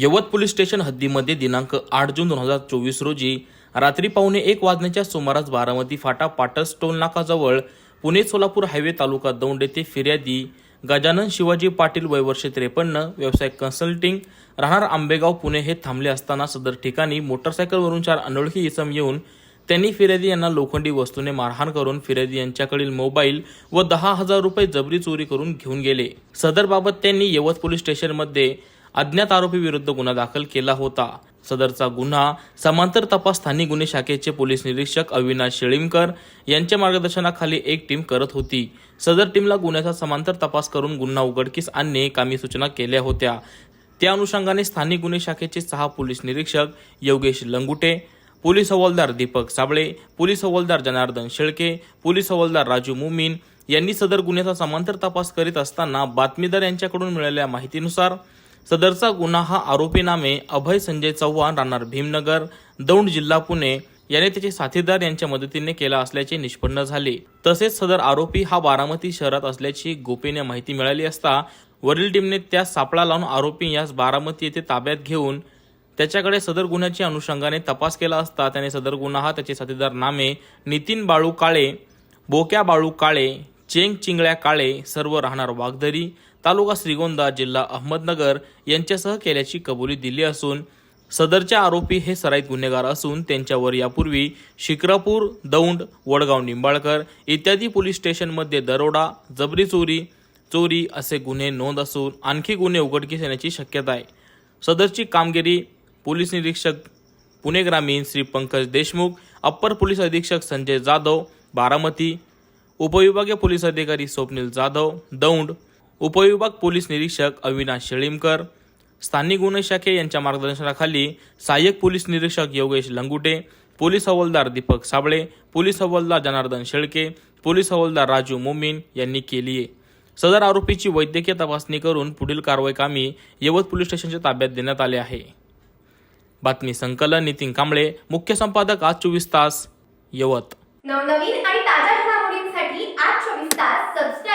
यवत police station हद्दीमध्ये दिनांक आठ जून दोन हजार चोवीस रोजी रात्री पावणे एक वाजण्याच्या सुमारास बारामती फाटा पाटस टोल नाकाजवळ पुणे सोलापूर हायवे तालुका दौंड येथे फिर्यादी गजानन शिवाजी पाटील वयवर्षे त्रेपन्न व्यवसाय कन्सल्टिंग राहणार आंबेगाव पुणे हे थांबले असताना सदर ठिकाणी मोटरसायकलवरून चार अनोळखी इसम येऊन त्यांनी फिर्यादी यांना लोखंडी वस्तूने मारहाण करून फिर्यादी यांच्याकडील मोबाईल व दहा हजार रुपये जबरी चोरी करून घेऊन गेले. सदरबाबत त्यांनी यवत पोलीस स्टेशनमध्ये अज्ञात आरोपीविरुद्ध गुन्हा दाखल केला होता. सदरचा गुन्हा समांतर तपास स्थानिक गुन्हे शाखेचे पोलीस निरीक्षक अविनाश शेळीमकर यांच्या मार्गदर्शनाखाली एक टीम करत होती. सदर टीमला गुन्ह्याचा समांतर तपास करून गुन्हा उघडकीस आणणे कामी सूचना केल्या होत्या. त्या अनुषंगाने स्थानिक गुन्हे शाखेचे सहा पोलीस निरीक्षक योगेश लंगुटे पोलीस हवालदार दीपक साबळे पोलीस हवालदार जनार्दन शेळके पोलीस हवालदार राजू मुमीन यांनी सदर गुन्ह्याचा समांतर तपास करीत असताना बातमीदार यांच्याकडून मिळालेल्या माहितीनुसार सदरचा गुन्हा हा आरोपी नामे अभय संजय चव्हाण राहणार भीमनगर दौंड जिल्हा पुणे याने त्याचे साथीदार यांच्या मदतीने केला असल्याचे निष्पन्न झाले. तसेच सदर आरोपी हा बारामती शहरात असल्याची गोपनीय माहिती मिळाली असता वरील टीमने त्यास सापळा लावून आरोपी यास बारामती येथे ताब्यात घेऊन त्याच्याकडे सदर गुन्ह्याच्या अनुषंगाने तपास केला असता त्याने सदर गुन्हा हा त्याचे साथीदार नामे नितीन बाळू काळे बोक्या बाळू काळे चेंग चिंगळ्या काळे सर्व राहणार वाघदरी तालुका श्रीगोंदा जिल्हा अहमदनगर यांच्यासह केल्याची कबुली दिली असून सदरचे आरोपी हे सराईत गुन्हेगार असून त्यांच्यावर यापूर्वी शिक्रापूर दौंड वडगाव निंबाळकर इत्यादी पोलीस स्टेशनमध्ये दरोडा जबरी चोरी चोरी असे गुन्हे नोंद असून आणखी गुन्हे उघडकीस येण्याची शक्यता आहे. सदरची कामगिरी पोलीस निरीक्षक पुणे ग्रामीण श्री पंकज देशमुख अप्पर पोलीस अधीक्षक संजय जाधव बारामती उपविभागीय पोलीस अधिकारी स्वप्नील जाधव दौंड उपविभाग पोलीस निरीक्षक अविनाश शेळीमकर स्थानिक गुन्हे शाखे यांच्या मार्गदर्शनाखाली सहाय्यक पोलीस निरीक्षक योगेश लंगुटे पोलीस हवालदार दीपक साबळे पोलीस हवालदार जनार्दन शेळके पोलीस हवालदार राजू मोमीन यांनी केली आहे. सदर आरोपीची वैद्यकीय तपासणी करून पुढील कारवाई कामी यवत पोलीस स्टेशनच्या ताब्यात देण्यात आले आहे. बातमी संकलन नितीन कांबळे मुख्य संपादक आज चोवीस तास यवत. नवनवीन आणि ताज्या घडामोडींसाठी आज चोवीस तास